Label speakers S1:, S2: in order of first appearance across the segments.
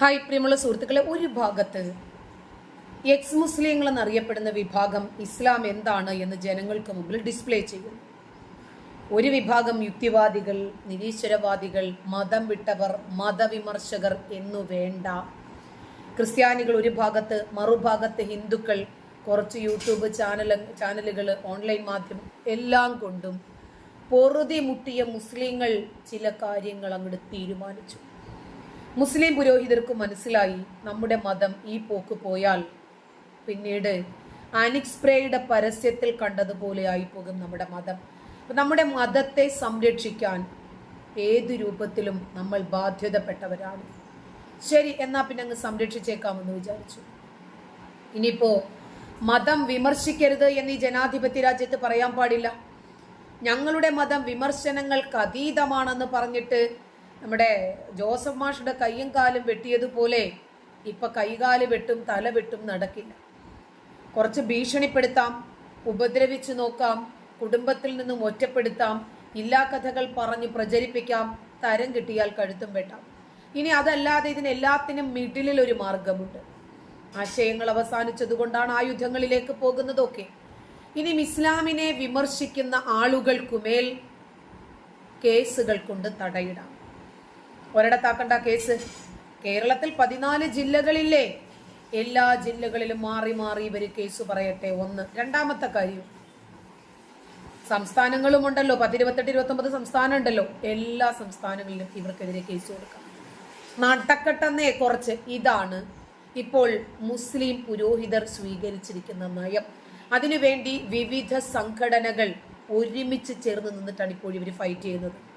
S1: Hi പ്രിയമുള്ള സുഹൃത്തുക്കളെ ഒരു ഭാഗത്ത് എക്സ് മുസ്ലിങ്ങൾ എന്നറിയപ്പെടുന്ന വിഭാഗം ഇസ്ലാം എന്താണ് എന്ന് ജനങ്ങൾക്ക് മുമ്പിൽ ഡിസ്പ്ലേ ചെയ്യുന്നു. ഒരു വിഭാഗം യുക്തിവാദികൾ നിരീശ്വരവാദികൾ മതം വിട്ടവർ മതവിമർശകർ എന്നു വേണ്ട. ക്രിസ്ത്യാനികൾ ഒരു ഭാഗത്ത് മറുഭാഗത്ത് ഹിന്ദുക്കൾ കുറച്ച് യൂട്യൂബ് ചാനൽ ചാനലുകൾ ഓൺലൈൻ മാധ്യമം എല്ലാം കൊണ്ടും പൊറുതി മുട്ടിയ മുസ്ലിങ്ങൾ ചില കാര്യങ്ങൾ അങ്ങോട്ട് തീരുമാനിച്ചു. മുസ്ലിം പുരോഹിതർക്ക് മനസ്സിലായി നമ്മുടെ മതം ഈ പോക്ക് പോയാൽ പിന്നീട് ആനിക്സ്പ്രേയുടെ പരസ്യത്തിൽ കണ്ടതുപോലെ ആയിപ്പോകും നമ്മുടെ മതം. നമ്മുടെ മതത്തെ സംരക്ഷിക്കാൻ ഏതു രൂപത്തിലും നമ്മൾ ബാധ്യതപ്പെട്ടവരാണ്. ശരി എന്നാൽ പിന്നെ അങ്ങ് സംരക്ഷിച്ചേക്കാമെന്ന് വിചാരിച്ചു. ഇനിയിപ്പോ മതം വിമർശിക്കരുത് എന്ന് ഈ ജനാധിപത്യ രാജ്യത്ത് പറയാൻ പാടില്ല. ഞങ്ങളുടെ മതം വിമർശനങ്ങൾക്ക് അതീതമാണെന്ന് പറഞ്ഞിട്ട് നമ്മുടെ ജോസഫ് മാഷുടെ കയ്യും കാലും വെട്ടിയതുപോലെ ഇപ്പൊ കൈകാൽ വെട്ടും തല വെട്ടും നടക്കില്ല. കുറച്ച് ഭീഷണിപ്പെടുത്താം ഉപദ്രവിച്ചു നോക്കാം കുടുംബത്തിൽ നിന്നും ഒറ്റപ്പെടുത്താം ഇല്ലാ കഥകൾ പറഞ്ഞു പ്രചരിപ്പിക്കാം തരം കിട്ടിയാൽ കഴുത്തും വെട്ടാം. ഇനി അതല്ലാതെ ഇതിനെല്ലാത്തിനും മിഡിലിൽ ഒരു മാർഗമുണ്ട്. ആശയങ്ങൾ അവസാനിച്ചതുകൊണ്ടാണ് ആയുധങ്ങളിലേക്ക് പോകുന്നതൊക്കെ. ഇനി ഇസ്ലാമിനെ വിമർശിക്കുന്ന ആളുകൾക്കുമേൽ കേസുകൾ കൊണ്ട് തടയിടാം. ഒരിടത്താക്കണ്ട കേസ്. കേരളത്തിൽ പതിനാല് ജില്ലകളില്ലേ? എല്ലാ ജില്ലകളിലും മാറി മാറി ഇവർ കേസ് പറയട്ടെ ഒന്ന്. രണ്ടാമത്തെ കാര്യം. സംസ്ഥാനങ്ങളും ഉണ്ടല്ലോ പത്തിരുപത്തെട്ട് ഇരുപത്തൊമ്പത് സംസ്ഥാനം ഉണ്ടല്ലോ എല്ലാ സംസ്ഥാനങ്ങളിലും ഇവർക്കെതിരെ കേസ് കൊടുക്കാം. നടക്കട്ടെന്നേ കുറച്ച്. ഇതാണ് ഇപ്പോൾ മുസ്ലിം പുരോഹിതർ സ്വീകരിച്ചിരിക്കുന്ന നയം. അതിനുവേണ്ടി വിവിധ സംഘടനകൾ ഒരുമിച്ച് ചേർന്ന് നിന്നിട്ടാണ് ഇപ്പോൾ ഇവർ ഫൈറ്റ് ചെയ്യുന്നത്.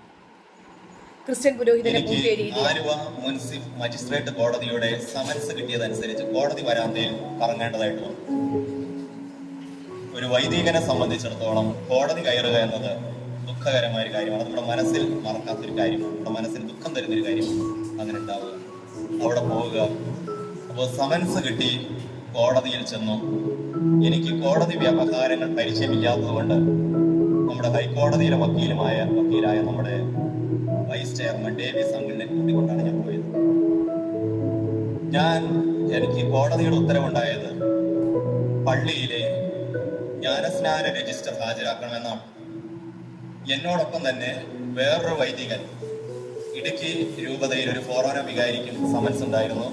S1: ക്രിസ്ത്യൻ പുരോഹിതനെ രീതി.
S2: ആലുവ മജിസ്ട്രേറ്റ് കോടതിയുടെ സമൻസ് കിട്ടിയതനുസരിച്ച് കോടതി വരാന്തയിൽ കറങ്ങേണ്ടതായിട്ട് വന്നു. ഒരു വൈദികനെ സംബന്ധിച്ചിടത്തോളം കോടതി കയറുക എന്നത് ദുഃഖകരമായ ഒരു കാര്യമാണ്. നമ്മുടെ മനസ്സിൽ മറക്കാത്തൊരു കാര്യമാണ്. നമ്മുടെ മനസ്സിൽ ദുഃഖം തരുന്നൊരു കാര്യമാണ് അങ്ങനെ ഉണ്ടാവുക. അവിടെ പോവുക. അപ്പോൾ സമൻസ് കിട്ടി കോടതിയിൽ ചെന്നു. എനിക്ക് കോടതി വ്യവഹാരങ്ങൾ പരിചയമില്ലാത്തതുകൊണ്ട് നമ്മുടെ ഹൈക്കോടതിയിലെ വക്കീലുമായ വക്കീലായ നമ്മുടെ വൈസ് ചെയർമാൻ ഡേവിസ് അങ്കിളിനെ കൂട്ടിക്കൊണ്ടാണ് ഞാൻ പോയത്. ഞാൻ എനിക്ക് കോടതിയുടെ ഉത്തരവുണ്ടായത് പള്ളിയിലെ ജ്ഞാനസ്നാന രജിസ്റ്റർ ഹാജരാക്കണമെന്നാണ്. എന്നോടൊപ്പം തന്നെ വേറൊരു വൈദികൻ ഇടുക്കി രൂപതയിൽ ഒരു ഫോറോന വികാരിക്കും സമൻസ് ഉണ്ടായിരുന്നു.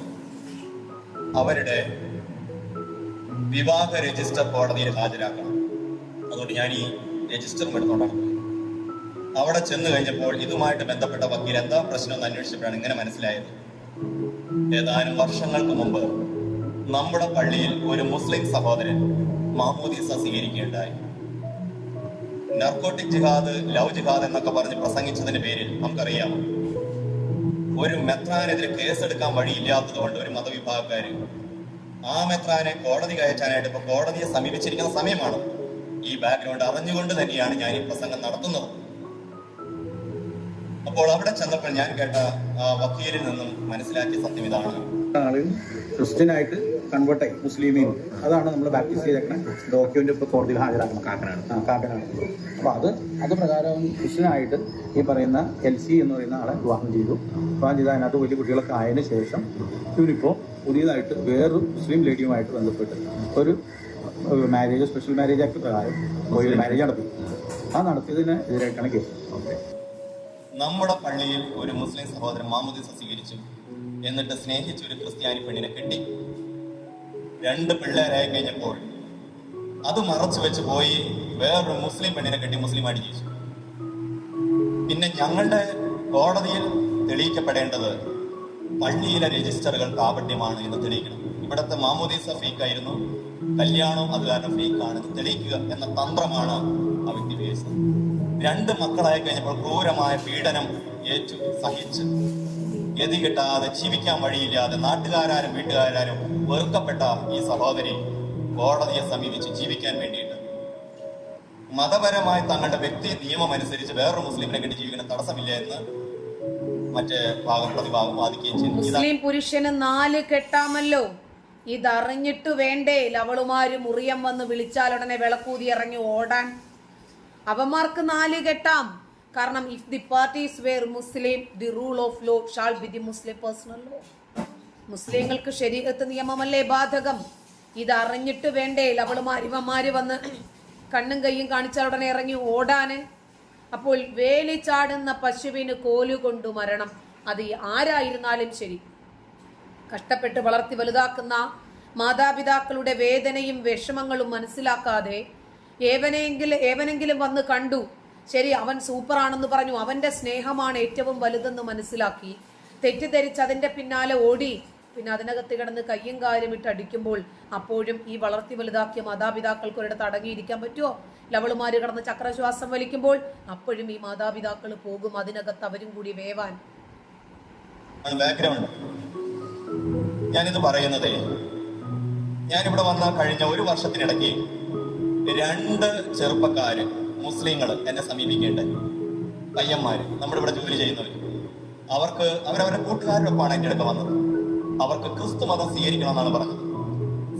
S2: അവരുടെ വിവാഹ രജിസ്റ്റർ കോടതിയിൽ ഹാജരാക്കണം. അതുകൊണ്ട് ഞാൻ ഈ രജിസ്റ്ററും എടുത്തുകൊണ്ടാണ് പോയത് അവിടെ ചെന്ന് കഴിഞ്ഞപ്പോൾ ഇതുമായിട്ട് ബന്ധപ്പെട്ട വക്കീൽ എന്താ പ്രശ്നം എന്ന് അന്വേഷിച്ചപ്പോഴാണ് ഇങ്ങനെ മനസ്സിലായത്. ഏതാനും വർഷങ്ങൾക്ക് മുമ്പ് നമ്മുടെ പള്ളിയിൽ ഒരു മുസ്ലിം സഹോദരൻ മാമൂദീസ സ്വീകരിക്കുകയുണ്ടായി. നർക്കോട്ടിക് ജിഹാദ് ലവ് ജിഹാദ് എന്നൊക്കെ പറഞ്ഞ് പ്രസംഗിച്ചതിന്റെ പേരിൽ നമുക്കറിയാം. ഒരു മെത്രാനെതിരെ കേസെടുക്കാൻ വഴിയില്ലാത്തത് കൊണ്ട് ഒരു മതവിഭാഗക്കാര് ആ മെത്രാനെ കോടതി കയറ്റാനായിട്ട് ഇപ്പൊ കോടതിയെ സമീപിച്ചിരിക്കുന്ന സമയമാണ്. ഈ ബാക്ക്ഗ്രൗണ്ട് അറിഞ്ഞുകൊണ്ട് തന്നെയാണ് ഞാൻ ഈ പ്രസംഗം നടത്തുന്നത്. അപ്പോൾ അവിടെ ചെന്നപ്പോൾ ഞാൻ കേട്ട വക്കീലിൽ നിന്നും മനസ്സിലാക്കിയ സത്യം ഇതാണ്.
S3: ക്രിസ്ത്യനായിട്ട് കൺവേർട്ട് ആയി മുസ്ലിമീൻ അതാണ് നമ്മൾ ബാപ്റ്റിസ് ചെയ്തേക്കണ. ഡോക്യുമെന്റ് ഇപ്പോൾ കോടതിയിൽ ഹാജരാക്കണം കാക്കനാണ് കാക്കനാണ് അപ്പോൾ അത് അത് പ്രകാരം ക്രിസ്ത്യനായിട്ട് ഈ പറയുന്ന എൽ സി എന്ന് പറയുന്ന ആളെ വിവാഹം ചെയ്തു. വിവാഹം ചെയ്ത് അതിനകത്ത് വലിയ കുട്ടികളൊക്കെ ആയതിനു ശേഷം ഇവരിപ്പോൾ പുതിയതായിട്ട് വേറൊരു മുസ്ലിം ലേഡിയുമായിട്ട് ബന്ധപ്പെട്ട് ഒരു മാരേജ് സ്പെഷ്യൽ മാരേജ് ആക്ട് പ്രകാരം ഒരു മാരേജ് നടത്തി. ആ നടത്തിയതിന് എതിരായിട്ടാണ് കേസ്.
S2: നമ്മുടെ പള്ളിയിൽ ഒരു മുസ്ലിം സഹോദരൻ മാമുദീസ സ്വീകരിച്ചു. എന്നിട്ട് സ്നേഹിച്ച ഒരു ക്രിസ്ത്യാനി പെണ്ണിനെ കെട്ടി. രണ്ട് പിള്ളേരായി കഴിഞ്ഞപ്പോൾ അത് മറച്ചു വെച്ച് പോയി വേറൊരു മുസ്ലിം പെണ്ണിനെ കെട്ടി മുസ്ലിമായിട്ട് ജീവിച്ചു. പിന്നെ ഞങ്ങളുടെ കോടതിയിൽ തെളിയിക്കപ്പെടേണ്ടത് പള്ളിയിലെ രജിസ്റ്ററുകൾ കാപട്യമാണ് എന്ന് തെളിയിക്കണം. ഇവിടുത്തെ മാമോദീസ ഫേക്കായിരുന്നു. കല്യാണം അത് കാരണം ഫേക്കാണ് തെളിയിക്കുക എന്ന തന്ത്രമാണ് ആ വ്യക്തി രണ്ട് മക്കളായി കഴിഞ്ഞപ്പോൾ ക്രൂരമായ പീഡനം ഏറ്റു സഹിച്ച്. ഗതി കിട്ടാതെ ജീവിക്കാൻ വഴിയില്ലാതെ നാട്ടുകാരും വീട്ടുകാരും വെറുക്കപ്പെട്ട ഈ സഹോദരി കോടതിയെ സമീപിച്ച് ജീവിക്കാൻ വേണ്ടിയിട്ട്. മതപരമായി തങ്ങളുടെ വ്യക്തി നിയമം അനുസരിച്ച് വേറൊരു മുസ്ലിമിനെ കെട്ടി ജീവിക്കുന്ന തടസ്സമില്ല എന്ന് മറ്റേ ഭാഗം പ്രതിഭാഗം വാദിക്കുകയും
S1: മുസ്ലിം പുരുഷന് നാല് കെട്ടാമല്ലോ. ഇതറിഞ്ഞിട്ട് വേണ്ടേ? ലവളുമാര് മുറിയം വന്ന് വിളിച്ചാൽ ഉടനെ വിളക്കൂതി ഇറങ്ങി ഓടാൻ. അവന്മാർക്ക് നാല് കെട്ടാം കാരണം if the parties were Muslim the rule of law shall be the Muslim personal law മുസ്ലിങ്ങൾക്ക് ശരീരത്ത് നിയമമല്ലേ ബാധകം? ഇത് അറിഞ്ഞിട്ട് വേണ്ടേ? അവളും ഇവന്മാര് വന്ന് കണ്ണും കയ്യും കാണിച്ചാൽ ഉടനെ ഇറങ്ങി ഓടാന് അപ്പോൾ വേലി ചാടുന്ന പശുവിന് കോലുകൊണ്ടു മരണം. അത് ആരായിരുന്നാലും ശരി. കഷ്ടപ്പെട്ട് വളർത്തി വലുതാക്കുന്ന മാതാപിതാക്കളുടെ വേദനയും വിഷമങ്ങളും മനസ്സിലാക്കാതെ ഏവനെങ്കിലും ഏവനെങ്കിലും വന്ന് കണ്ടു. ശരി അവൻ സൂപ്പറാണെന്ന് പറഞ്ഞു. അവന്റെ സ്നേഹമാണ് ഏറ്റവും വലുതെന്ന് മനസ്സിലാക്കി. തെറ്റിദ്ധരിച്ച് അതിന്റെ പിന്നാലെ ഓടി. പിന്നെ അതിനകത്ത് കിടന്ന് കയ്യും കാലും ഇട്ട് അടിക്കുമ്പോൾ അപ്പോഴും ഈ വളർത്തി വലുതാക്കിയ മാതാപിതാക്കൾക്ക് ഒരിടത്ത് അടങ്ങിയിരിക്കാൻ പറ്റുമോ ലവളുമാര് കിടന്ന് ചക്രശ്വാസം വലിക്കുമ്പോൾ അപ്പോഴും ഈ മാതാപിതാക്കൾ പോകും. അതിനകത്ത് അവരും കൂടി വേവാൻ.
S2: ഞാനിത് പറയുന്നതേ ഞാനിവിടെ വന്ന കഴിഞ്ഞ ഒരു വർഷത്തിനിടയ്ക്ക് രണ്ട് ചെറുപ്പക്കാര് മുസ്ലിങ്ങൾ എന്നെ സമീപിക്കേണ്ട? പയ്യന്മാര് നമ്മുടെ ഇവിടെ ജോലി ചെയ്യുന്നവർ അവർക്ക് അവരവരുടെ കൂട്ടുകാരോടൊപ്പമാണ് എന്റെ അടുത്ത് വന്നത്. അവർക്ക് ക്രിസ്തു മതം സ്വീകരിക്കണമെന്നാണ് പറഞ്ഞത്.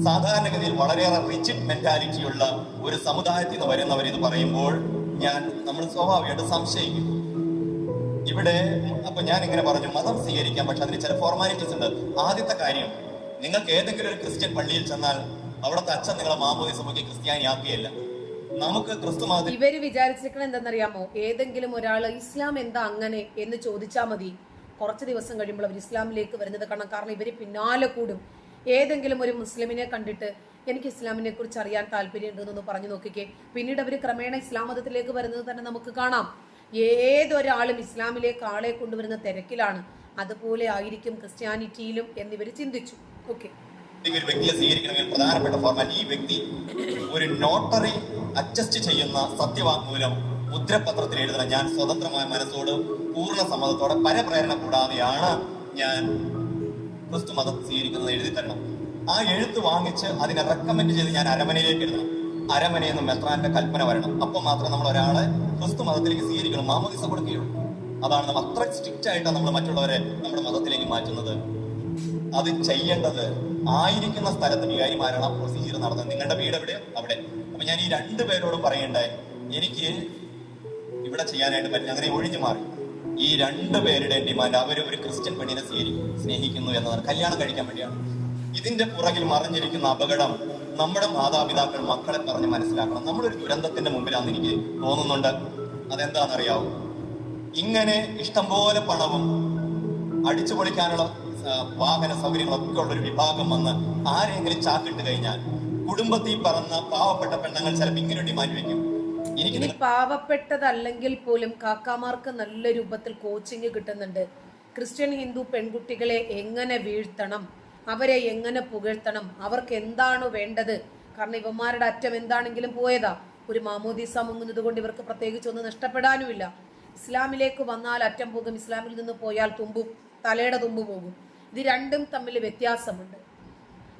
S2: സാധാരണഗതിയിൽ വളരെയേറെ റിച്ചിഡ് മെന്റാലിറ്റിയുള്ള ഒരു സമുദായത്തിൽ നിന്ന് വരുന്നവർ ഇത് പറയുമ്പോൾ ഞാൻ നമ്മൾ സ്വാഭാവികമായിട്ട് സംശയിക്കും. ഇവിടെ അപ്പൊ ഞാൻ ഇങ്ങനെ പറഞ്ഞു മതം സ്വീകരിക്കാം പക്ഷെ അതിന് ചില ഫോർമാലിറ്റീസ് ഉണ്ട്. ആദ്യത്തെ കാര്യം നിങ്ങൾക്ക് ഏതെങ്കിലും ഒരു ക്രിസ്ത്യൻ പള്ളിയിൽ ചെന്നാൽ അവിടുത്തെ അച്ഛൻ നിങ്ങളെ മാമോദിസമൊക്കെ ക്രിസ്ത്യാനിയാക്കിയല്ല നമുക്ക് ക്രിസ്തു മാതിരി
S1: ഇവർ വിചാരിച്ചിരിക്കണം എന്തെന്നറിയാമോ? ഏതെങ്കിലും ഒരാൾ ഇസ്ലാം എന്താ അങ്ങനെ എന്ന് ചോദിച്ചാൽ മതി. കുറച്ച് ദിവസം കഴിയുമ്പോൾ അവർ ഇസ്ലാമിലേക്ക് വരുന്നത് കാണാം. കാരണം ഇവർ പിന്നാലെ കൂടും. ഏതെങ്കിലും ഒരു മുസ്ലിമിനെ കണ്ടിട്ട് എനിക്ക് ഇസ്ലാമിനെ കുറിച്ച് അറിയാൻ താല്പര്യമുണ്ടെന്നൊന്ന് പറഞ്ഞു നോക്കിക്കേ. പിന്നീട് അവർ ക്രമേണ ഇസ്ലാം മതത്തിലേക്ക് വരുന്നത് തന്നെ നമുക്ക് കാണാം. ഏതൊരാളും ഇസ്ലാമിലേക്ക് ആളെ കൊണ്ടുവരുന്ന തിരക്കിലാണ്. അതുപോലെ ആയിരിക്കും ക്രിസ്ത്യാനിറ്റിയിലും എന്നിവർ ചിന്തിച്ചു. ഓക്കെ.
S2: ഒരു വ്യക്തിയെ സ്വീകരിക്കണമെങ്കിൽ പ്രധാനപ്പെട്ട ഫോർമാറ്റ് ഈ വ്യക്തി ഒരു നോട്ടറി അഡ്ജസ്റ്റ് ചെയ്യുന്ന സത്യവാങ്മൂലം മുദ്രപത്രത്തിൽ എഴുതണം. ഞാൻ സ്വതന്ത്രമായ മനസ്സോട് പൂർണ സമ്മതത്തോടെ പരപ്രേരണ കൂടാതെയാണ് ഞാൻ ക്രിസ്തു മതം സ്വീകരിക്കുന്നത് എഴുതി തരണം ആ എഴുത്ത് വാങ്ങിച്ച് അതിനെ റെക്കമെൻഡ് ചെയ്ത് ഞാൻ അരമനയിലേക്ക് എഴുതണം. അരമനയിൽ നിന്ന് മെത്രാന്റെ കൽപ്പന വരണം. അപ്പോൾ മാത്രം നമ്മൾ ഒരാളെ ക്രിസ്തു മതത്തിലേക്ക് സ്വീകരിക്കണം. മാമോദിസ കൊടുക്കുകയുള്ളൂ. അതാണ് നമ്മൾ അത്ര സ്ട്രിക്റ്റ് ആയിട്ടാണ് നമ്മൾ മറ്റുള്ളവരെ നമ്മുടെ മതത്തിലേക്ക് മാറ്റുന്നത്. അത് ചെയ്യേണ്ടത് ആയിരിക്കുന്ന സ്ഥലത്ത് വികാരിമാരാണ് ആ പ്രൊസീജിയർ നടത്തുന്നത് നിങ്ങളുടെ വീട് എവിടെ? അവിടെ. അപ്പൊ ഞാൻ ഈ രണ്ടു പേരോട് പറയണ്ടേ എനിക്ക് ഇവിടെ ചെയ്യാനായിട്ട് പറ്റില്ല. അങ്ങനെ ഒഴിഞ്ഞു മാറി. ഈ രണ്ടു പേരുടെ ഡിമാൻഡ് അവർ ഒരു ക്രിസ്ത്യൻ പെണ്ണിനെ സ്നേഹിക്കുന്നു എന്നതാണ്. കല്യാണം കഴിക്കാൻ വേണ്ടിയാണ്. ഇതിന്റെ പുറകിൽ മറിഞ്ഞിരിക്കുന്ന അപകടം നമ്മുടെ മാതാപിതാക്കൾ മക്കളെ പറഞ്ഞ് മനസ്സിലാക്കണം. നമ്മളൊരു ദുരന്തത്തിന്റെ മുമ്പിലാണെന്ന് എനിക്ക് തോന്നുന്നുണ്ട്. അതെന്താണെന്നറിയാവോ? ഇങ്ങനെ ഇഷ്ടംപോലെ പണവും അടിച്ചു പൊളിക്കാനുള്ള വാഹന സൗകര്യങ്ങളൊക്കെ ഉള്ള ഒരു വിഭാഗം വന്ന് ആരെങ്കിലും ചാക്കിട്ട് കഴിഞ്ഞാൽ കുടുംബത്തിൽ പറന്ന പാവപ്പെട്ട പെണ്ണുങ്ങൾ ചിലപ്പോൾ ഇങ്ങനെ ഡിമാൻഡ് വെക്കും.
S1: ഇനി പാവപ്പെട്ടതല്ലെങ്കിൽ പോലും കാക്കാമാർക്ക് നല്ല രൂപത്തിൽ കോച്ചിങ് കിട്ടുന്നുണ്ട്. ക്രിസ്ത്യൻ ഹിന്ദു പെൺകുട്ടികളെ എങ്ങനെ വീഴ്ത്തണം? അവരെ എങ്ങനെ പുകഴ്ത്തണം? അവർക്ക് എന്താണ് വേണ്ടത്? കാരണം ഇവന്മാരുടെ അറ്റം എന്താണെങ്കിലും പോയതാ. ഒരു മാമോദീസ മുങ്ങുന്നത് കൊണ്ട് ഇവർക്ക് പ്രത്യേകിച്ച് ഒന്നും നഷ്ടപ്പെടാനുമില്ല. ഇസ്ലാമിലേക്ക് വന്നാൽ അറ്റം പോകും. ഇസ്ലാമിൽ നിന്ന് പോയാൽ തുമ്പും തലയുടെ തുമ്പ് പോകും. ഇത് രണ്ടും തമ്മിൽ വ്യത്യാസമുണ്ട്.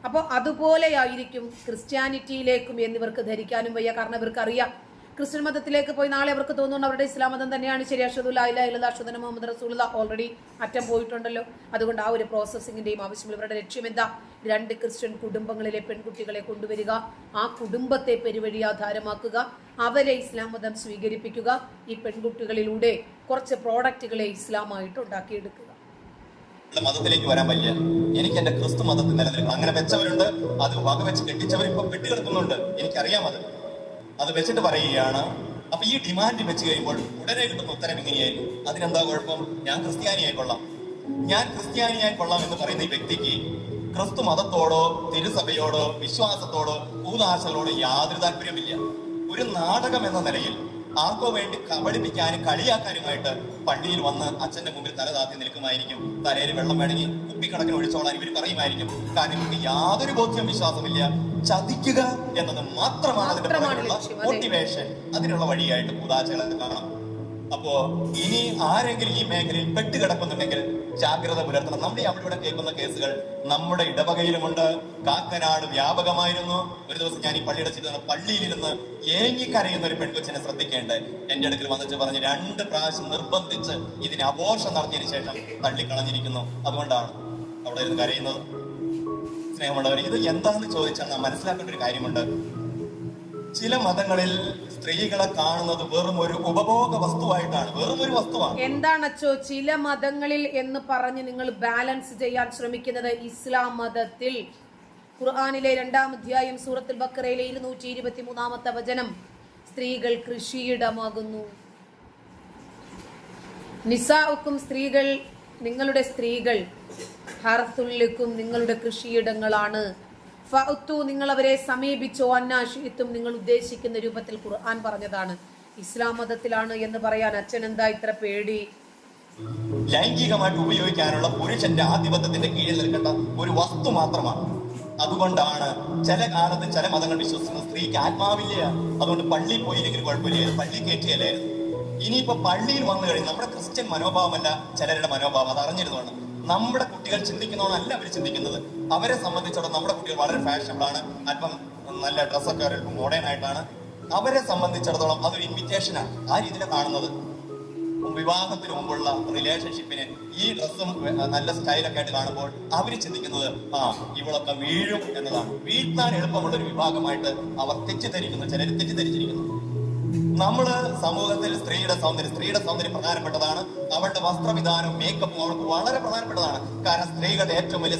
S1: അപ്പോൾ അതുപോലെയായിരിക്കും ക്രിസ്ത്യാനിറ്റിയിലേക്കും എന്നിവർക്ക് ധരിക്കാനും വയ്യ. കാരണം ഇവർക്ക് അറിയാം ക്രിസ്ത്യൻ മതത്തിലേക്ക് പോയി നാളെ അവർക്ക് തോന്നുന്നു അവരുടെ ഇസ്ലാം മതം തന്നെയാണ്. ശരി അഷദുല്ല ഇല ഇല്ല അഷുദന മുഹമ്മദ് റസൂല ഓൾറെഡി അറ്റം പോയിട്ടുണ്ടല്ലോ. അതുകൊണ്ട് ആ ഒരു പ്രോസസ്സിങ്ങിന്റെയും ആവശ്യമില്ല ഇവരുടെ ലക്ഷ്യം എന്താ? രണ്ട് ക്രിസ്ത്യൻ കുടുംബങ്ങളിലെ പെൺകുട്ടികളെ കൊണ്ടുവരിക ആ കുടുംബത്തെ പെരുവഴിയാധാരമാക്കുക അവരെ ഇസ്ലാം മതം സ്വീകരിപ്പിക്കുക ഈ പെൺകുട്ടികളിലൂടെ കുറച്ച് പ്രോഡക്റ്റുകളെ ഇസ്ലാമായിട്ട് ഉണ്ടാക്കിയെടുക്കുക.
S2: മതത്തിലേക്ക് വരാൻ പറ്റില്ല. എനിക്ക് എന്റെ ക്രിസ്തു മതത്തിൽ നിലനിൽക്കണം അങ്ങനെ വെച്ചവരുണ്ട്. അത് വകവെച്ച് കെട്ടിച്ചവർ ഇപ്പൊ കെട്ടിക്കിടക്കുന്നുണ്ട് എനിക്കറിയാം അത്. അത് വെച്ചിട്ട് പറയുകയാണ്. അപ്പൊ ഈ ഡിമാൻഡ് വെച്ച് കഴിയുമ്പോൾ ഉടനെ കിട്ടുന്ന ഉത്തരം എങ്ങനെയായിരുന്നു അതിനെന്താ കുഴപ്പം? ഞാൻ ക്രിസ്ത്യാനിയായി കൊള്ളാം. ഞാൻ ക്രിസ്ത്യാനിയായി കൊള്ളാം എന്ന് പറയുന്ന ഈ വ്യക്തിക്ക് ക്രിസ്തു മതത്തോടോ തിരുസഭയോടോ വിശ്വാസത്തോടോ കൂതാശകളോടോ യാതൊരു താല്പര്യമില്ല ഒരു നാടകം എന്ന നിലയിൽ ആർക്കോ വേണ്ടി കബളിപ്പിക്കാനും കളിയാക്കാനുമായിട്ട് പള്ളിയിൽ വന്ന് അച്ഛന്റെ മുമ്പിൽ തല താത്തി നിൽക്കുമായിരിക്കും. തലയിൽ വെള്ളം വേണമെങ്കിൽ കുപ്പിക്കണക്കിന് ഒഴിച്ചോളാൻ ഇവർ പറയുമായിരിക്കും. കാരണം ഇവർക്ക് യാതൊരു ബോധ്യം വിശ്വാസമില്ല. ചതിക്കുക എന്നത് മാത്രമാണ് അതിന്റെ. മോട്ടിവേഷൻ അതിനുള്ള വഴിയായിട്ട് കൂതാശകളെ കാണാം. അപ്പോ ഇനി ആരെങ്കിലും ഈ മേഖലയിൽ പെട്ടുകിടക്കുന്നുണ്ടെങ്കിൽ ജാഗ്രത പുലർത്തണം. നമ്മുടെ അവിടെ കേൾക്കുന്ന കേസുകൾ നമ്മുടെ ഇടവകയിലുമുണ്ട്. കാക്കനാട് വ്യാപകമായിരുന്നു. ഒരു ദിവസം ഞാൻ ഈ പള്ളിയുടെ ചെയ്ത പള്ളിയിലിരുന്ന് ഏങ്ങിക്കരയുന്ന ഒരു പെൺകൊച്ചിനെ ശ്രദ്ധിക്കേണ്ടത് എന്റെ അടുക്കൽ വന്നിട്ട് പറഞ്ഞ് രണ്ട് പ്രാവശ്യം നിർബന്ധിച്ച് ഇതിനെ അപോഷം നടത്തിയതിനു ശേഷം തള്ളിക്കളഞ്ഞിരിക്കുന്നു. അതുകൊണ്ടാണ് അവിടെ ഇരുന്ന് കരയുന്നത്. സ്നേഹമുള്ളവർ ഇത് എന്താണെന്ന് ചോദിച്ചാൽ നാം മനസ്സിലാക്കേണ്ട ഒരു കാര്യമുണ്ട്. ചില മതങ്ങളിൽ സ്ത്രീകളെ കാണുന്നത് വെറും ഒരു ഉപഭോഗ വസ്തുവായിട്ടാണ് വെറും ഒരു വസ്തുവാണ്.
S1: എന്താണ് അച്ചോ ചില മതങ്ങളിൽ എന്ന് പറഞ്ഞ് നിങ്ങൾ ബാലൻസ് ചെയ്യാൻ ശ്രമിക്കുന്നത് ഇസ്ലാം മതത്തിൽ? ഖുർആാനിലെ രണ്ടാം അധ്യായം സൂറത്തുൽ ബക്കറയിലെ ഇരുന്നൂറ്റി ഇരുപത്തി മൂന്നാമത്തെ വചനം സ്ത്രീകൾ കൃഷിയിടമാകുന്നു. നിസാവുക്കും സ്ത്രീകൾ നിങ്ങളുടെ സ്ത്രീകൾ ഹർത്തുള്ളിക്കും നിങ്ങളുടെ കൃഷിയിടങ്ങളാണ്. ഫഅത്തു നിങ്ങൾ അവരെ സമീപിച്ചോ അന്നാഷിത്തും നിങ്ങൾ ഉദ്ദേശിക്കുന്ന രൂപത്തിൽ ഖുർആൻ പറഞ്ഞതാണ്. ഇസ്ലാം മതത്തിലാണ് എന്ന് പറയാൻ അച്ഛൻ എന്താ ഇത്ര പേടി?
S2: ലൈംഗികമായിട്ട് ഉപയോഗിക്കാനുള്ള പുരുഷന്റെ ആധിപത്യത്തിന്റെ കീഴിൽ നിൽക്കേണ്ട ഒരു വസ്തു മാത്രമാണ്. അതുകൊണ്ടാണ് ചില കാലത്ത് ചില മതങ്ങൾ വിശ്വസിക്കുന്ന സ്ത്രീക്ക് ആത്മാവില്ല. അതുകൊണ്ട് പള്ളി പോയില്ലെങ്കിൽ കുഴപ്പമില്ല. പള്ളി കയറ്റിയല്ലായിരുന്നു. ഇനിയിപ്പോ പള്ളിയിൽ വന്നു കഴിഞ്ഞാൽ നമ്മുടെ ക്രിസ്ത്യൻ മനോഭാവമല്ല ചിലരുടെ മനോഭാവം അത് അറിഞ്ഞിരുന്നതാണ് നമ്മുടെ കുട്ടികൾ ചിന്തിക്കുന്നവരല്ല അവർ ചിന്തിക്കുന്നത്. അവരെ സംബന്ധിച്ചിടത്തോളം നമ്മുടെ കുട്ടികൾ വളരെ ഫാഷനബിൾ ആണ്. അല്പം നല്ല ഡ്രസ്സൊക്കെ അല്പം മോഡേൺ ആയിട്ടാണ്. അവരെ സംബന്ധിച്ചിടത്തോളം അതൊരു ഇൻവിറ്റേഷനാണ് ആ രീതിയിൽ കാണുന്നത്. വിവാഹത്തിന് മുമ്പുള്ള റിലേഷൻഷിപ്പിന് ഈ ഡ്രസ്സും നല്ല സ്റ്റൈലൊക്കെ ആയിട്ട് കാണുമ്പോൾ അവർ ചിന്തിക്കുന്നത് ആ ഇവളൊക്കെ വീഴും എന്നതാണ്. വീഴ്ത്താൻ എളുപ്പമുള്ള ഒരു വിഭാഗമായിട്ട് അവർ തെറ്റിദ്ധരിക്കുന്നു. ചിലർ തെറ്റിദ്ധരിച്ചിരിക്കുന്നു. നമ്മൾ സമൂഹത്തിൽ സ്ത്രീയുടെ സൗന്ദര്യം സ്ത്രീയുടെ സൗന്ദര്യം പ്രധാനപ്പെട്ടതാണ്. അവളുടെ വസ്ത്രവിധാനം മേക്കപ്പും അവൾക്ക് വളരെ പ്രധാനപ്പെട്ടതാണ്. കാരണം സ്ത്രീകളുടെ ഏറ്റവും വലിയ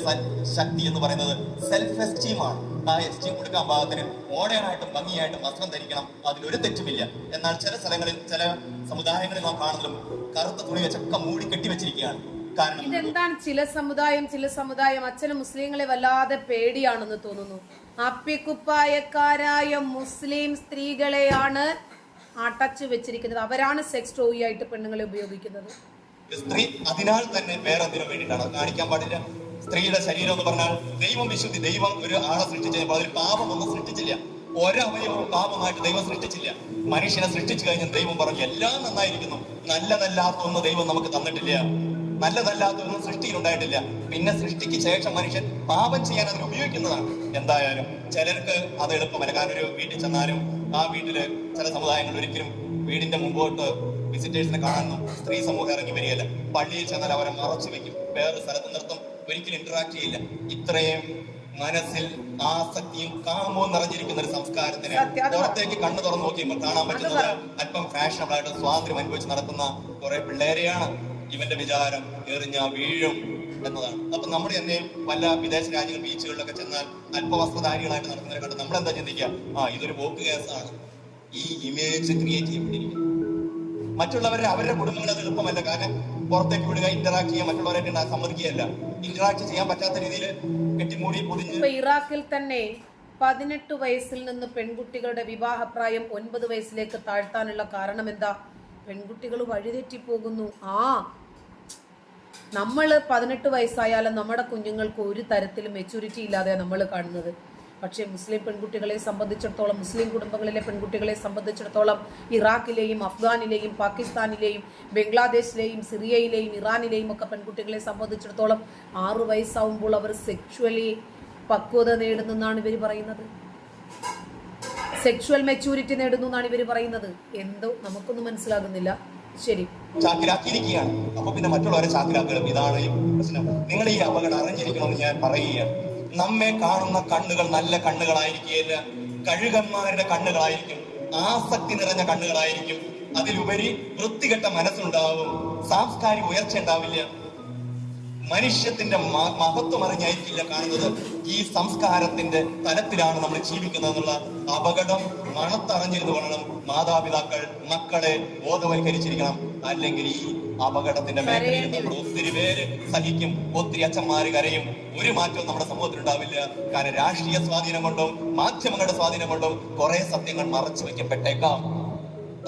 S2: ശക്തി എന്ന് പറയുന്നത് സെൽഫ് എസ്റ്റീമാണ് ആ എസ്റ്റീം കൊടുക്കാൻ പാകത്തിന് മോഡേൺ ആയിട്ടും ഭംഗിയായിട്ടും വസ്ത്രം ധരിക്കണം അതിലൊരു തെറ്റുമില്ല. എന്നാൽ ചില സ്ഥലങ്ങളിൽ ചില സമുദായങ്ങളിൽ നാം കാണുന്നതും കറുത്ത തുണി വെച്ചൊക്കെ മൂടി കെട്ടിവെച്ചിരിക്കുകയാണ് കാരണം
S1: ഇതെന്താണ്? ചില സമുദായം ചില സമുദായം അച്ഛന് മുസ്ലിങ്ങളെ വല്ലാതെ പേടിയാണെന്ന് തോന്നുന്നു. അപ്പിക്കുപ്പായക്കാരായ മുസ്ലിം സ്ത്രീകളെയാണ് അടച്ചു വെച്ചിരിക്കുന്നത് അവരാണ് സെക്സ് ടോയി ആയിട്ട് പെണ്ണുങ്ങളെ ഉപയോഗിക്കുന്നത്.
S2: സ്ത്രീ അതിനാൽ തന്നെ വേറെന്തിനു വേണ്ടിയിട്ടാണ്? കാണിക്കാൻ പാടില്ല. സ്ത്രീയുടെ ശരീരം എന്ന് പറഞ്ഞാൽ ദൈവം വിശുദ്ധി ദൈവം ഒരു ആളെ സൃഷ്ടിച്ചപ്പോൾ അതിൽ പാപമൊന്നും സൃഷ്ടിച്ചില്ല. ഒരവയവവും പാപമായിട്ട് ദൈവം സൃഷ്ടിച്ചില്ല. മനുഷ്യനെ സൃഷ്ടിച്ചു കഴിഞ്ഞാൽ ദൈവം പറഞ്ഞു എല്ലാം നന്നായിരിക്കുന്നു. നല്ലതല്ലാത്ത ഒന്നും ദൈവം നമുക്ക് തന്നിട്ടില്ല. നല്ലതല്ലാത്ത ഒന്നും സൃഷ്ടിയിൽ ഉണ്ടായിട്ടില്ല. പിന്നെ സൃഷ്ടിക്ക് ശേഷം മനുഷ്യൻ പാപം ചെയ്യാൻ അതിന് ഉപയോഗിക്കുന്നതാണ്. എന്തായാലും ചിലർക്ക് അത് എളുപ്പമല്ല. കാരണം ഒരു വീട്ടിൽ ചെന്നാലും ആ വീട്ടിൽ ചില സമുദായങ്ങൾ ഒരിക്കലും വീടിന്റെ മുമ്പോട്ട് വിസിറ്റേഴ്സിനെ കാണുന്നു. സ്ത്രീ സമൂഹം ഇറങ്ങി വരികയല്ല. പള്ളിയിൽ ചെന്നാൽ അവരെ മറച്ചു വെക്കും. വേറൊരു സ്ഥലത്ത് നിർത്തും. ഒരിക്കലും ഇന്ററാക്ട് ചെയ്യില്ല. ഇത്രയും മനസ്സിൽ ആസക്തിയും കാമവും നിറഞ്ഞിരിക്കുന്ന ഒരു സംസ്കാരത്തിന് പുറത്തേക്ക് കണ്ണു തുറന്നു നോക്കിയപ്പോൾ കാണാൻ പറ്റുന്നത് അല്പം ഫാഷനബിൾ ആയിട്ട് സ്വാതന്ത്ര്യം അനുഭവിച്ച് നടക്കുന്ന കുറെ പിള്ളേരെയാണ്. ഇവന്റെ വിചാരം എറിഞ്ഞ വീഴും. എന്നതാണ്. അപ്പൊ നമ്മൾ തന്നെ പല വിദേശ രാജ്യങ്ങൾ ബീച്ചുകളിലൊക്കെ ചെന്നാൽ അല്പവസ്ത്രധാരികളായിട്ട് നടക്കുന്നവരെ കണ്ട് നമ്മൾ എന്താ ചിന്തിക്കുക? ആ ഇതൊരു പോക്ക് കേസാണ്. ഈ ഇമേജ് ക്രിയേറ്റ് ചെയ്യപ്പെട്ടിരിക്കുന്നത് മറ്റുള്ളവരെ അവരുടെ കുടുംബങ്ങളെ എളുപ്പമല്ല. കാരണം പുറത്തേക്ക് വിടുക ഇന്ററാക്ട് ചെയ്യാൻ മറ്റുള്ളവരായിട്ട് സമ്മതിക്കുകയല്ല. ഇന്ററാക്ട് ചെയ്യാൻ പറ്റാത്ത രീതിയിൽ കെട്ടിമൂടി പൊതിഞ്ഞ്
S1: ഇറാഖിൽ തന്നെ പതിനെട്ട് വയസ്സിൽ നിന്ന് പെൺകുട്ടികളുടെ വിവാഹപ്രായം ഒൻപത് വയസ്സിലേക്ക് താഴ്ത്താനുള്ള കാരണം എന്താ പെൺകുട്ടികൾ വഴിതെറ്റി പോകുന്നു ആ നമ്മൾ പതിനെട്ട് വയസ്സായാലും നമ്മുടെ കുഞ്ഞുങ്ങൾക്ക് ഒരു തരത്തിലും മെച്യൂരിറ്റി ഇല്ലാതെ നമ്മൾ കാണുന്നത്. പക്ഷേ മുസ്ലിം പെൺകുട്ടികളെ സംബന്ധിച്ചിടത്തോളം മുസ്ലിം കുടുംബങ്ങളിലെ പെൺകുട്ടികളെ സംബന്ധിച്ചിടത്തോളം ഇറാഖിലെയും അഫ്ഗാനിലെയും പാകിസ്ഥാനിലെയും ബംഗ്ലാദേശിലെയും സിറിയയിലെയും ഇറാനിലെയും ഒക്കെ പെൺകുട്ടികളെ സംബന്ധിച്ചിടത്തോളം ആറു വയസ്സാവുമ്പോൾ അവർ സെക്ഷുവലി പക്വത നേടുന്നെന്നാണ് ഇവർ പറയുന്നത്. സെക്ഷുവൽ മെച്യൂരിറ്റി നേടുന്നു എന്നാണ് ഇവർ പറയുന്നത്. എന്തോ നമുക്കൊന്നും മനസ്സിലാകുന്നില്ല. ശരി.
S2: ചാക്കിലാക്കിയിരിക്കുകയാണ്. അപ്പൊ പിന്നെ മറ്റുള്ളവരെ ചാക്കിലാക്കണം ഇതാണ് പ്രശ്നം. നിങ്ങൾ ഈ അപകടം അറിഞ്ഞിരിക്കണമെന്ന് ഞാൻ പറയുകയാണ്. നമ്മെ കാണുന്ന കണ്ണുകൾ നല്ല കണ്ണുകളായിരിക്കുകയില്ല കഴുകന്മാരുടെ കണ്ണുകളായിരിക്കും. ആസക്തി നിറഞ്ഞ കണ്ണുകളായിരിക്കും. അതിലുപരി വൃത്തികെട്ട മനസ്സുണ്ടാവും. സാംസ്കാരിക ഉയർച്ച ഉണ്ടാവില്ല. മനുഷ്യത്തിന്റെ മഹത്വം അറിഞ്ഞായിരിക്കില്ല കാണുന്നത് ഈ സംസ്കാരത്തിന്റെ തലത്തിലാണ് നമ്മൾ ജീവിക്കുന്നത് എന്നുള്ള അപകടം മണത്തറിഞ്ഞിരുന്നു വേണം മാതാപിതാക്കൾ മക്കളെ ബോധവൽക്കരിച്ചിരിക്കണം. അല്ലെങ്കിൽ ഈ അപകടത്തിന്റെ മേഖലയിൽ നമ്മൾ ഒത്തിരി പേര് സഹിക്കും ഒത്തിരി അച്ഛന്മാര് കരയും. ഒരു മാറ്റവും നമ്മുടെ സമൂഹത്തിൽ ഉണ്ടാവില്ല കാരണം രാഷ്ട്രീയ സ്വാധീനം കൊണ്ടും മാധ്യമങ്ങളുടെ സ്വാധീനം കൊണ്ടും കുറെ സത്യങ്ങൾ മറച്ചു വെക്കപ്പെട്ടേക്കാം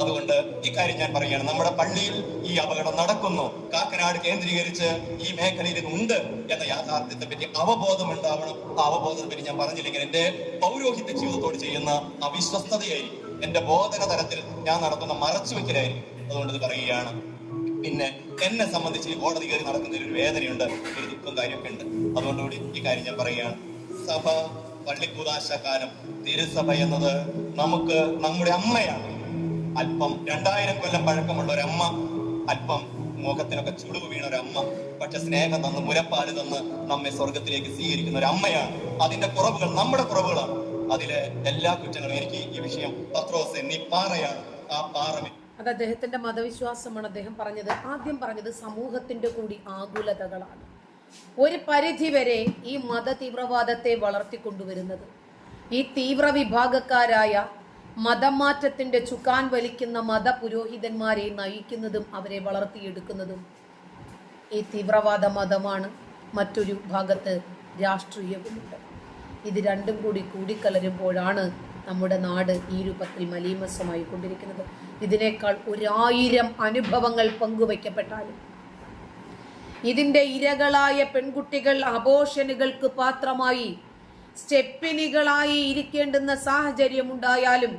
S2: അതുകൊണ്ട് ഇക്കാര്യം ഞാൻ പറയുകയാണ്. നമ്മുടെ പള്ളിയിൽ ഈ അപകടം നടക്കുന്നു. കാക്കനാട് കേന്ദ്രീകരിച്ച് ഈ മേഖലയിൽ ഉണ്ട് എന്ന യാഥാർത്ഥ്യത്തെ പറ്റി അവബോധം ഉണ്ടാവണം ആ അവബോധത്തെ പറ്റി ഞാൻ പറഞ്ഞില്ലെങ്കിൽ എന്റെ പൗരോഹിത്യ ജീവിതത്തോട് ചെയ്യുന്ന അവിശ്വസ്തതയായിരിക്കും. എന്റെ ബോധന തലത്തിൽ ഞാൻ നടത്തുന്ന മറച്ചുവെക്കലായിരിക്കും. അതുകൊണ്ട് പറയുകയാണ്. പിന്നെ എന്നെ സംബന്ധിച്ച് ഈ കോടതി കയറി നടക്കുന്നതിൽ ഒരു വേദനയുണ്ട് ഒരു ദുഃഖം കാര്യമൊക്കെ ഉണ്ട് അതുകൊണ്ടുകൂടി ഈ കാര്യം ഞാൻ പറയുകയാണ്. സഭ പള്ളിക്കൂതാശക്കാലം തിരുസഭ എന്നത് നമുക്ക് നമ്മുടെ അമ്മയാണ് അല്പം രണ്ടായിരം കൊല്ലം പഴക്കമുള്ള ഒരു അമ്മ അല്പം മുഖത്തിനൊക്കെ ചുളിവ് വീണ അമ്മ പക്ഷെ സ്നേഹം തന്ന് മുലപ്പാൽ തന്ന് നമ്മെ സ്വർഗത്തിലേക്ക് സ്വീകരിക്കുന്ന ഒരു അമ്മയാണ് അതിന്റെ കുറവുകൾ നമ്മുടെ കുറവുകളാണ്. അതിലെ എല്ലാ കുറ്റങ്ങളും എനിക്ക് ഈ വിഷയം പത്രോസ് നീ പാറയാണ്. ആ പാറ
S1: അത് അദ്ദേഹത്തിന്റെ മതവിശ്വാസമാണ് അദ്ദേഹം പറഞ്ഞത്. ആദ്യം പറഞ്ഞത് സമൂഹത്തിന്റെ കൂടി ആകുലതകളാണ്. ഒരു പരിധി വരെ ഈ മത തീവ്രവാദത്തെ വളർത്തിക്കൊണ്ടുവരുന്നത്. ഈ തീവ്ര വിഭാഗക്കാരായ മതമാറ്റത്തിന്റെ ചുക്കാൻ വലിക്കുന്ന മതപുരോഹിതന്മാരെ നയിക്കുന്നതും അവരെ വളർത്തിയെടുക്കുന്നതും ഈ തീവ്രവാദ മതമാണ്. മറ്റൊരു ഭാഗത്ത് രാഷ്ട്രീയവുമുണ്ട്. ഇത് രണ്ടും കൂടി കൂടിക്കലരുമ്പോഴാണ് നമ്മുടെ നാട് ഈ രൂപത്തിൽ മലീമസമായി കൊണ്ടിരിക്കുന്നത്. ഇതിനേക്കാൾ ഒരായിരം അനുഭവങ്ങൾ പങ്കുവയ്ക്കപ്പെട്ടാലും ഇതിന്റെ ഇരകളായ പെൺകുട്ടികൾ അബോഷനുകൾക്ക് പാത്രമായി സ്റ്റെപ്പിനികളായി ഇരിക്കേണ്ടുന്ന സാഹചര്യം സാഹചര്യമുണ്ടായാലും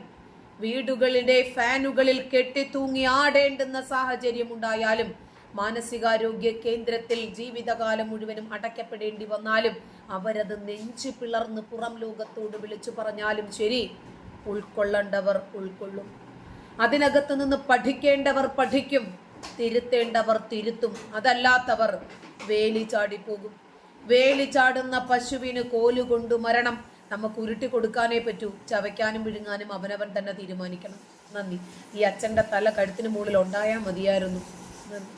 S1: വീടുകളിലെ ഫാനുകളിൽ കെട്ടിത്തൂങ്ങി ആടേണ്ടുന്ന സാഹചര്യം സാഹചര്യമുണ്ടായാലും മാനസികാരോഗ്യ കേന്ദ്രത്തിൽ ജീവിതകാലം മുഴുവനും അടയ്ക്കപ്പെടേണ്ടി വന്നാലും അവരത് നെഞ്ചു പിളർന്ന് പുറം ലോകത്തോട് വിളിച്ചു പറഞ്ഞാലും ശരി ഉൾക്കൊള്ളേണ്ടവർ ഉൾക്കൊള്ളും. അതിനകത്ത് നിന്ന് പഠിക്കേണ്ടവർ പഠിക്കും തിരുത്തേണ്ടവർ തിരുത്തും അതല്ലാത്തവർ വേലി ചാടിപ്പോകും. വേലി ചാടുന്ന പശുവിന് കോലുകൊണ്ട് മരണം. നമുക്ക് ഉരുട്ടി കൊടുക്കാനേ പറ്റൂ. ചവയ്ക്കാനും വിഴുങ്ങാനും അവനവൻ തന്നെ തീരുമാനിക്കണം. നന്ദി. ഈ അച്ഛന്റെ തല കഴുത്തിന് മുകളിൽ ഉണ്ടായാൽ മതിയായിരുന്നു. നന്ദി.